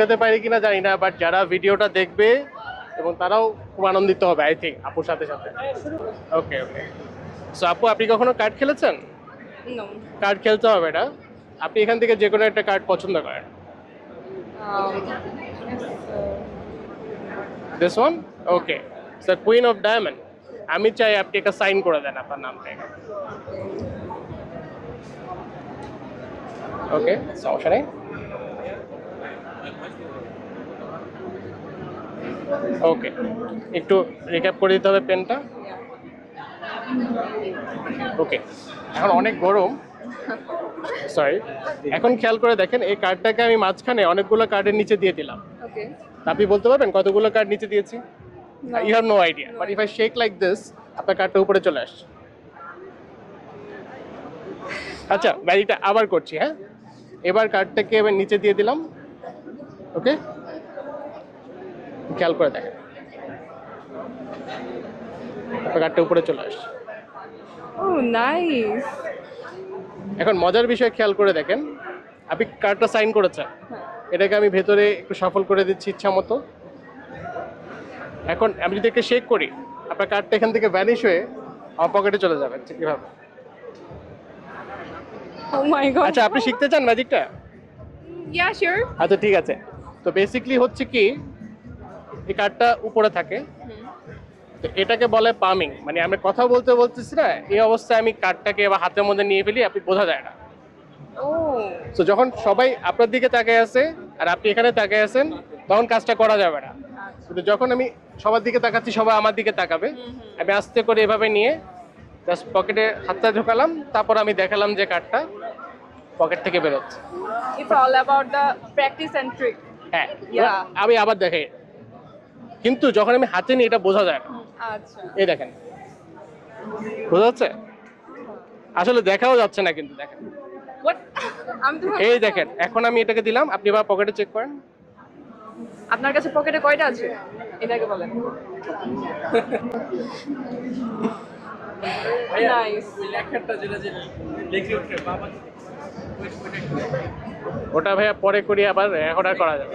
খেতে পারি কিনা জানি না বাট যারা ভিডিওটা দেখবে এবং তারাও খুব আনন্দিত হবে আই থিঙ্ক আপুর সাথে সাথে। ওকে ওকে সো আপু আপনি কখনো কার্ড খেলেছেন? কার্ড খেলতে হবে এটা। আপনি এখান থেকে যে কোনো একটা কার্ড পছন্দ করেন। This one okay sir queen of diamond আমি চাই আপনি একটা সাইন করে দেন আপনার নামটা ওকে সমস্যা নেই? ওকে একটু রিক্যাপ করে দিতে হবে পেনটা ওকে এখন অনেক গরম। সরি এখন খেয়াল করে দেখেন এই কার্ডটাকে আমি মাঝখানে অনেকগুলো কার্ডের নিচে দিয়ে দিলাম। আপনি বলতে পারবেন কতগুলো কার্ড নিচে দিয়েছি? You have no idea but if I shake like this আপনার কার্ডটা উপরে চলে আসছে। আচ্ছা ব্যারিটা আবার করছি হ্যাঁ? এবার কার্ডটাকে এবার নিচে দিয়ে দিলাম। ওকে খেয়াল করে দেখেন। কার্ডটা উপরে চলে আসছে। Oh, nice. এখন মজার বিষয় খেয়াল করে দেখেন আপনি কার্ডটা সাইন করেছেন। এটাকে আমি ভেতরে একটু সফল করে দিচ্ছি ইচ্ছা মতো। এখন আমি যদি একটা শেক করি আপনার কার্ডটা এখান থেকে ভ্যানিশ হয়ে আমার পকেটে চলে যাবে কীভাবে? Oh আচ্ছা আপনি শিখতে চান ম্যাজিকটা Yeah, sure. আচ্ছা ঠিক আছে। তো বেসিকলি হচ্ছে কি এই কার্ডটা উপরে থাকে। তো এটাকে বলে পামিং মানে আমি কথা বলতে বলতেছি না এই অবস্থায় আমি কার্ডটাকে এবার হাতের মধ্যে নিয়ে ফেলি আপনি বোঝা যায় না. তো যখন সবাই আপনার দিকে তাকিয়ে আছে আর আপনি এখানে তাকিয়ে আছেন তখন কাজটা করা যাবে না। কিন্তু যখন আমি সবার দিকে তাকাচ্ছি সবাই আমার দিকে তাকাবে। আমি আস্তে করে এভাবে নিয়ে জাস্ট পকেটে হাতটা ঢোকালাম তারপর আমি দেখালাম যে কার্ডটা পকেট থেকে বেরোচ্ছে। Practice and trick. হ্যাঁ আমি আবার দেখাই। কিন্তু যখন আমি হাতে নিই এটা বোঝা যায় না। আচ্ছা। এই দেখেন। বোঝা যাচ্ছে? আসলে দেখাও যাচ্ছে না কিন্তু দেখেন। এই দেখেন এখন আমি এটাকে দিলাম। আপনি এবার পকেটে চেক করেন। আপনার কাছে পকেটে কয়টা আছে? এটাকে বলেন। ওটা ভাইয়া পরে করি আবার এখন আর করা যাবে।